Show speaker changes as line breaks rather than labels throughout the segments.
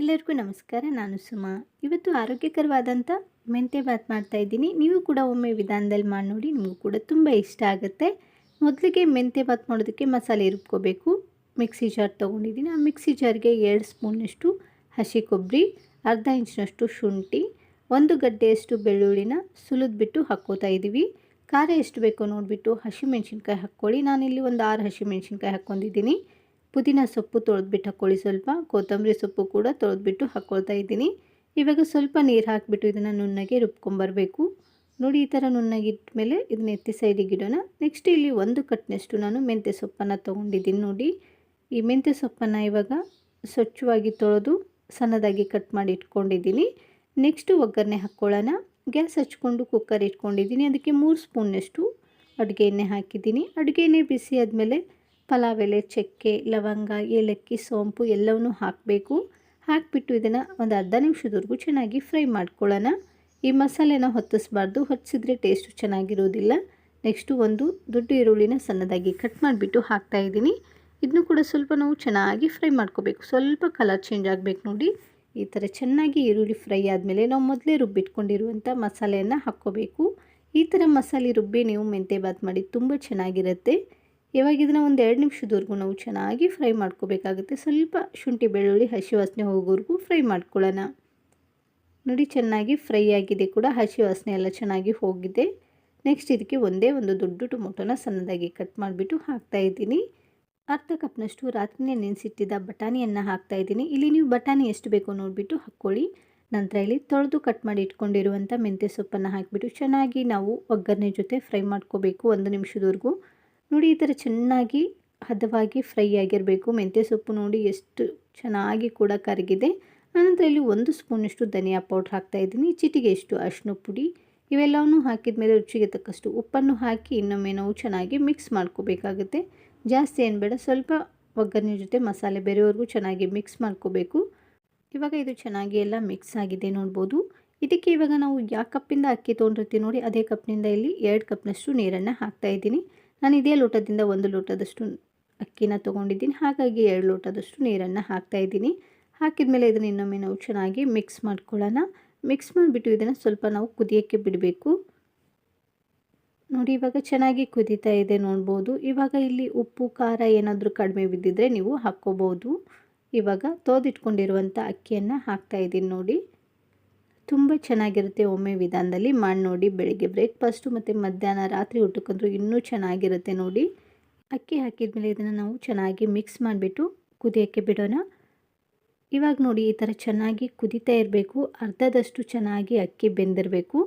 ಎಲ್ಲರಿಗೂ ನಮಸ್ಕಾರ, ನಾನು ಸುಮಾ. ಇವತ್ತು ಆರೋಗ್ಯಕರವಾದಂಥ ಮೆಂತೆ ಬಾತ್ ಮಾಡ್ತಾ ಇದ್ದೀನಿ. ನೀವು ಕೂಡ ಒಮ್ಮೆ ವಿಧಾನದಲ್ಲಿ ಮಾಡಿ ನೋಡಿ, ನಿಮಗೂ ಕೂಡ ತುಂಬ ಇಷ್ಟ ಆಗುತ್ತೆ. ಮೊದಲಿಗೆ ಮೆಂತೆ ಬಾತ್ ಮಾಡೋದಕ್ಕೆ ಮಸಾಲೆ ರುಬ್ಕೋಬೇಕು. ಮಿಕ್ಸಿ ಜಾರ್ ತೊಗೊಂಡಿದ್ದೀನಿ. ಆ ಮಿಕ್ಸಿ ಜಾರ್ಗೆ ಎರಡು ಸ್ಪೂನಷ್ಟು ಹಸಿ ಕೊಬ್ಬರಿ, ಅರ್ಧ ಇಂಚಿನಷ್ಟು ಶುಂಠಿ, ಒಂದು ಗಡ್ಡೆಯಷ್ಟು ಬೆಳ್ಳುಳ್ಳಿನ ಸುಲಿದ್ಬಿಟ್ಟು ಹಾಕ್ಕೋತಾ ಇದ್ದೀವಿ. ಖಾರ ಎಷ್ಟು ಬೇಕೋ ನೋಡಿಬಿಟ್ಟು ಹಸಿಮೆಣ್ಸಿನ್ಕಾಯಿ ಹಾಕ್ಕೊಳ್ಳಿ. ನಾನಿಲ್ಲಿ ಒಂದು ಆರು ಹಸಿಮೆಣ್ಸಿನ್ಕಾಯಿ ಹಾಕ್ಕೊಂಡಿದ್ದೀನಿ. ಪುದೀನ ಸೊಪ್ಪು ತೊಳೆದ್ಬಿಟ್ಟು ಹಾಕ್ಕೊಳ್ಳಿ ಸ್ವಲ್ಪ. ಕೊತ್ತಂಬರಿ ಸೊಪ್ಪು ಕೂಡ ತೊಳೆದ್ಬಿಟ್ಟು ಹಾಕ್ಕೊಳ್ತಾ ಇದ್ದೀನಿ. ಇವಾಗ ಸ್ವಲ್ಪ ನೀರು ಹಾಕಿಬಿಟ್ಟು ಇದನ್ನು ನುಣ್ಣಗೆ ರುಬ್ಕೊಂಬರಬೇಕು. ನೋಡಿ, ಈ ಥರ ನುಣ್ಣಗಿಟ್ಟ ಮೇಲೆ ಇದನ್ನ ಎತ್ತಿ ಸೈಡಿಗೆ ಇಡೋಣ. ನೆಕ್ಸ್ಟ್ ಇಲ್ಲಿ ಒಂದು ಕಟ್ನಷ್ಟು ನಾನು ಮೆಂತ್ಯ ಸೊಪ್ಪನ್ನು ತೊಗೊಂಡಿದ್ದೀನಿ ನೋಡಿ. ಈ ಮೆಂತ್ಯ ಸೊಪ್ಪನ್ನು ಇವಾಗ ಸ್ವಚ್ಛವಾಗಿ ತೊಳೆದು ಸಣ್ಣದಾಗಿ ಕಟ್ ಮಾಡಿ ಇಟ್ಕೊಂಡಿದ್ದೀನಿ. ನೆಕ್ಸ್ಟು ಒಗ್ಗರಣೆ ಹಾಕ್ಕೊಳ್ಳೋಣ ಗ್ಯಾಸ್ ಹಚ್ಕೊಂಡು ಕುಕ್ಕರ್ ಇಟ್ಕೊಂಡಿದ್ದೀನಿ. ಅದಕ್ಕೆ ಮೂರು ಸ್ಪೂನ್ನಷ್ಟು ಅಡುಗೆ ಎಣ್ಣೆ ಹಾಕಿದ್ದೀನಿ. ಅಡುಗೆ ಎಣ್ಣೆ ಬಿಸಿ ಆದಮೇಲೆ ಪಲಾವ್ ಎಲೆ ಚಕ್ಕೆ, ಲವಂಗ, ಏಲಕ್ಕಿ, ಸೋಂಪು ಎಲ್ಲವನ್ನೂ ಹಾಕಬೇಕು. ಹಾಕಿಬಿಟ್ಟು ಇದನ್ನು ಒಂದು ಅರ್ಧ ನಿಮಿಷದವರೆಗೂ ಚೆನ್ನಾಗಿ ಫ್ರೈ ಮಾಡ್ಕೊಳ್ಳೋಣ. ಈ ಮಸಾಲೆನ ಹೊತ್ತಿಸ್ಬಾರ್ದು, ಹೊತ್ತಿಸಿದ್ರೆ ಟೇಸ್ಟು ಚೆನ್ನಾಗಿರೋದಿಲ್ಲ. ನೆಕ್ಸ್ಟು ಒಂದು ದೊಡ್ಡ ಈರುಳ್ಳಿನ ಸಣ್ಣದಾಗಿ ಕಟ್ ಮಾಡಿಬಿಟ್ಟು ಹಾಕ್ತಾಯಿದ್ದೀನಿ ಇದನ್ನು ಕೂಡ ಸ್ವಲ್ಪ ನಾವು ಚೆನ್ನಾಗಿ ಫ್ರೈ ಮಾಡ್ಕೋಬೇಕು. ಸ್ವಲ್ಪ ಕಲರ್ ಚೇಂಜ್ ಆಗಬೇಕು ನೋಡಿ. ಈ ಥರ ಚೆನ್ನಾಗಿ ಈರುಳ್ಳಿ ಫ್ರೈ ಆದಮೇಲೆ ನಾವು ಮೊದಲೇ ರುಬ್ಬಿಟ್ಕೊಂಡಿರುವಂಥ ಮಸಾಲೆಯನ್ನು ಹಾಕ್ಕೋಬೇಕು. ಈ ಥರ ಮಸಾಲೆ ರುಬ್ಬಿ ನೀವು ಮೆಂತೆ ಬಾತ್ ಮಾಡಿ ತುಂಬ ಚೆನ್ನಾಗಿರುತ್ತೆ. ಇವಾಗ ಇದನ್ನು ಒಂದು ಎರಡು ನಿಮಿಷದವರೆಗೂ ನಾವು ಚೆನ್ನಾಗಿ ಫ್ರೈ ಮಾಡ್ಕೋಬೇಕಾಗುತ್ತೆ. ಸ್ವಲ್ಪ ಶುಂಠಿ, ಬೆಳ್ಳುಳ್ಳಿ, ಹಸಿ ವಾಸನೆ ಹೋಗೋವರೆಗೂ ಫ್ರೈ ಮಾಡ್ಕೊಳ್ಳೋಣ. ನೋಡಿ, ಚೆನ್ನಾಗಿ ಫ್ರೈ ಆಗಿದೆ ಕೂಡ. ಹಸಿ ವಾಸನೆ ಎಲ್ಲ ಚೆನ್ನಾಗಿ ಹೋಗಿದೆ. ನೆಕ್ಸ್ಟ್ ಇದಕ್ಕೆ ಒಂದೇ ಒಂದು ದೊಡ್ಡ ಟೊಮೊಟೊನ ಸಣ್ಣದಾಗಿ ಕಟ್ ಮಾಡಿಬಿಟ್ಟು ಹಾಕ್ತಾ ಇದ್ದೀನಿ. ಅರ್ಧ ಕಪ್ನಷ್ಟು ರಾತ್ರಿನೇ ನೆನೆಸಿಟ್ಟಿದ್ದ ಬಟಾಣಿಯನ್ನು ಹಾಕ್ತಾ ಇದ್ದೀನಿ. ಇಲ್ಲಿ ನೀವು ಬಟಾಣಿ ಎಷ್ಟು ಬೇಕೋ ನೋಡಿಬಿಟ್ಟು ಹಾಕ್ಕೊಳ್ಳಿ. ನಂತರ ಇಲ್ಲಿ ತೊಳೆದು ಕಟ್ ಮಾಡಿ ಇಟ್ಕೊಂಡಿರುವಂಥ ಮೆಂತ್ಯ ಸೊಪ್ಪನ್ನು ಹಾಕಿಬಿಟ್ಟು ಚೆನ್ನಾಗಿ ನಾವು ಒಗ್ಗರಣೆ ಜೊತೆ ಫ್ರೈ ಮಾಡ್ಕೋಬೇಕು ಒಂದು ನಿಮಿಷದವರೆಗೂ. ನೋಡಿ, ಈ ಥರ ಚೆನ್ನಾಗಿ ಹದವಾಗಿ ಫ್ರೈ ಆಗಿರಬೇಕು. ಮೆಂತ್ಯ ಸೊಪ್ಪು ನೋಡಿ ಎಷ್ಟು ಚೆನ್ನಾಗಿ ಕೂಡ ಕರಗಿದೆ. ಆನಂತರ ಇಲ್ಲಿ ಒಂದು ಸ್ಪೂನಷ್ಟು ಧನಿಯಾ ಪೌಡ್ರ್ ಹಾಕ್ತಾಯಿದ್ದೀನಿ ಚಿಟಿಗೆ ಎಷ್ಟು ಅರಿಶಿನ ಪುಡಿ ಇವೆಲ್ಲವನ್ನೂ ಹಾಕಿದ ಮೇಲೆ ರುಚಿಗೆ ತಕ್ಕಷ್ಟು ಉಪ್ಪನ್ನು ಹಾಕಿ ಇನ್ನೊಮ್ಮೆ ನಾವು ಚೆನ್ನಾಗಿ ಮಿಕ್ಸ್ ಮಾಡ್ಕೋಬೇಕಾಗುತ್ತೆ. ಜಾಸ್ತಿ ಏನು ಬೇಡ, ಸ್ವಲ್ಪ ಒಗ್ಗರಣೆ ಜೊತೆ ಮಸಾಲೆ ಬೇರೆಯವ್ರಿಗೂ ಚೆನ್ನಾಗಿ ಮಿಕ್ಸ್ ಮಾಡ್ಕೋಬೇಕು. ಇವಾಗ ಇದು ಚೆನ್ನಾಗಿ ಎಲ್ಲ ಮಿಕ್ಸ್ ಆಗಿದೆ ನೋಡ್ಬೋದು. ಇದಕ್ಕೆ ಇವಾಗ ನಾವು ಯಾವ ಕಪ್ಪಿಂದ ಅಕ್ಕಿ ತೊಗೊಂಡಿರ್ತೀವಿ ನೋಡಿ, ಅದೇ ಕಪ್ನಿಂದ ಇಲ್ಲಿ ಎರಡು ಕಪ್ನಷ್ಟು ನೀರನ್ನು ಹಾಕ್ತಾಯಿದ್ದೀನಿ ನಾನು ಇದೇ ಲೋಟದಿಂದ ಒಂದು ಲೋಟದಷ್ಟು ಅಕ್ಕಿನ ತೊಗೊಂಡಿದ್ದೀನಿ. ಹಾಗಾಗಿ ಎರಡು ಲೋಟದಷ್ಟು ನೀರನ್ನು ಹಾಕ್ತಾಯಿದ್ದೀನಿ ಹಾಕಿದ ಮೇಲೆ ಇದನ್ನು ಇನ್ನೊಮ್ಮೆ ನಾವು ಚೆನ್ನಾಗಿ ಮಿಕ್ಸ್ ಮಾಡ್ಕೊಳ್ಳೋಣ. ಮಿಕ್ಸ್ ಮಾಡಿಬಿಟ್ಟು ಇದನ್ನು ಸ್ವಲ್ಪ ನಾವು ಕುದಿಯೋಕ್ಕೆ ಬಿಡಬೇಕು. ನೋಡಿ, ಇವಾಗ ಚೆನ್ನಾಗಿ ಕುದೀತಾ ಇದೆ ನೋಡ್ಬೋದು. ಇವಾಗ ಇಲ್ಲಿ ಉಪ್ಪು, ಖಾರ ಏನಾದರೂ ಕಡಿಮೆ ಬಿದ್ದಿದ್ದರೆ ನೀವು ಹಾಕ್ಕೋಬೋದು. ಇವಾಗ ತೋದಿಟ್ಕೊಂಡಿರುವಂಥ ಅಕ್ಕಿಯನ್ನು ಹಾಕ್ತಾಯಿದ್ದೀನಿ ನೋಡಿ. ತುಂಬ ಚೆನ್ನಾಗಿರುತ್ತೆ ಒಮ್ಮೆ ವಿಧಾನದಲ್ಲಿ. ಮಾಡಿ ನೋಡಿ, ಬೆಳಿಗ್ಗೆ ಬ್ರೇಕ್ಫಾಸ್ಟು ಮತ್ತು ಮಧ್ಯಾಹ್ನ ರಾತ್ರಿ ಊಟಕ್ಕಂದ್ರೂ ಇನ್ನೂ ಚೆನ್ನಾಗಿರುತ್ತೆ ನೋಡಿ. ಅಕ್ಕಿ ಹಾಕಿದ ಮೇಲೆ ಇದನ್ನು ನಾವು ಚೆನ್ನಾಗಿ ಮಿಕ್ಸ್ ಮಾಡಿಬಿಟ್ಟು ಕುದಿಯೋಕ್ಕೆ ಬಿಡೋಣ. ಇವಾಗ ನೋಡಿ, ಈ ಥರ ಚೆನ್ನಾಗಿ ಕುದಿತಾ ಇರಬೇಕು. ಅರ್ಧದಷ್ಟು ಚೆನ್ನಾಗಿ ಅಕ್ಕಿ ಬೆಂದಿರಬೇಕು.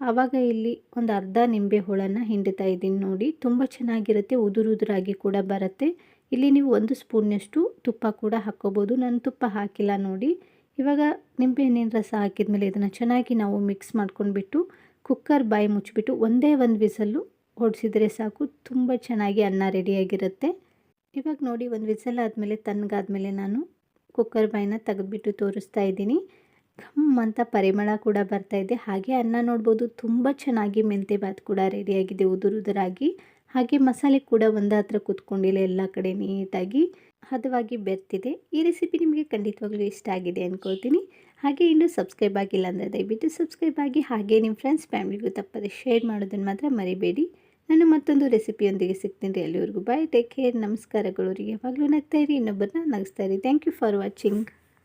ಆವಾಗ ಇಲ್ಲಿ ಒಂದು ಅರ್ಧ ನಿಂಬೆ ಹೋಳನ್ನು ಹಿಂಡುತ್ತಾ ಇದ್ದೀನಿ ನೋಡಿ. ತುಂಬ ಚೆನ್ನಾಗಿರುತ್ತೆ ಉದುರುದುರಾಗಿ ಕೂಡ ಬರುತ್ತೆ. ಇಲ್ಲಿ ನೀವು ಒಂದು ಸ್ಪೂನ್ನಷ್ಟು ತುಪ್ಪ ಕೂಡ ಹಾಕ್ಕೋಬೋದು. ನಾನು ತುಪ್ಪ ಹಾಕಿಲ್ಲ ನೋಡಿ. ಇವಾಗ ನಿಂಬೆಹಣ್ಣಿನ ರಸ ಹಾಕಿದ್ಮೇಲೆ ಇದನ್ನು ಚೆನ್ನಾಗಿ ನಾವು ಮಿಕ್ಸ್ ಮಾಡ್ಕೊಂಡ್ಬಿಟ್ಟು ಕುಕ್ಕರ್ ಬಾಯಿ ಮುಚ್ಚಿಬಿಟ್ಟು ಒಂದೇ ಒಂದು ವಿಸಲ್ಲು ಹೊಡಿಸಿದ್ರೆ ಸಾಕು, ತುಂಬ ಚೆನ್ನಾಗಿ ಅನ್ನ ರೆಡಿಯಾಗಿರುತ್ತೆ ಇವಾಗ ನೋಡಿ ಒಂದು ವಿಸಲ್ ಆದಮೇಲೆ ತಣ್ಣಗಾದ್ಮೇಲೆ ನಾನು ಕುಕ್ಕರ್ ಬಾಯಿನ ತೆಗೆದುಬಿಟ್ಟು ತೋರಿಸ್ತಾ ಇದ್ದೀನಿ. ಘಮ್ ಅಂತ ಪರಿಮಳ ಕೂಡ ಬರ್ತಾ ಇದೆ. ಹಾಗೆ ಅನ್ನ ನೋಡ್ಬೋದು, ತುಂಬ ಚೆನ್ನಾಗಿ ಮೆಂತೆ ಬಾತ್ ಕೂಡ ರೆಡಿಯಾಗಿದೆ ಉದುರು ಉದುರಾಗಿ ಹಾಗೆ ಮಸಾಲೆ ಕೂಡ ಒಂದು ಹತ್ರ ಕೂತ್ಕೊಂಡಿಲ್ಲ ಎಲ್ಲ ಕಡೆ ನೀಟಾಗಿ. ಹದವಾಗಿ ಬೆರ್ತಿದೆ. ಈ ರೆಸಿಪಿ ನಿಮಗೆ ಖಂಡಿತವಾಗ್ಲೂ ಇಷ್ಟ ಆಗಿದೆ ಅಂದ್ಕೊಳ್ತೀನಿ ಹಾಗೆ ಇನ್ನೂ ಸಬ್ಸ್ಕ್ರೈಬ್ ಆಗಿಲ್ಲ ಅಂದರೆ ದಯವಿಟ್ಟು ಸಬ್ಸ್ಕ್ರೈಬ್ ಆಗಿ, ಹಾಗೆ ನಿಮ್ಮ ಫ್ರೆಂಡ್ಸ್ ಫ್ಯಾಮಿಲಿಗೂ ತಪ್ಪದೆ ಶೇರ್ ಮಾಡೋದನ್ನು ಮಾತ್ರ ಮರಿಬೇಡಿ. ನಾನು ಮತ್ತೊಂದು ರೆಸಿಪಿಯೊಂದಿಗೆ ಸಿಗ್ತೀನಿ ರೀ ಅಲ್ಲಿವರೆಗೂ. ಬಾಯ್ ಟೇಕ್ ಕೇರ್ ನಮಸ್ಕಾರಗಳು ಯಾವಾಗಲೂ ನಗ್ತಾ ಇರಿ, ಇನ್ನೊಬ್ಬರನ್ನ ನಗಿಸ್ತಾ ಇರಿ. Thank you for watching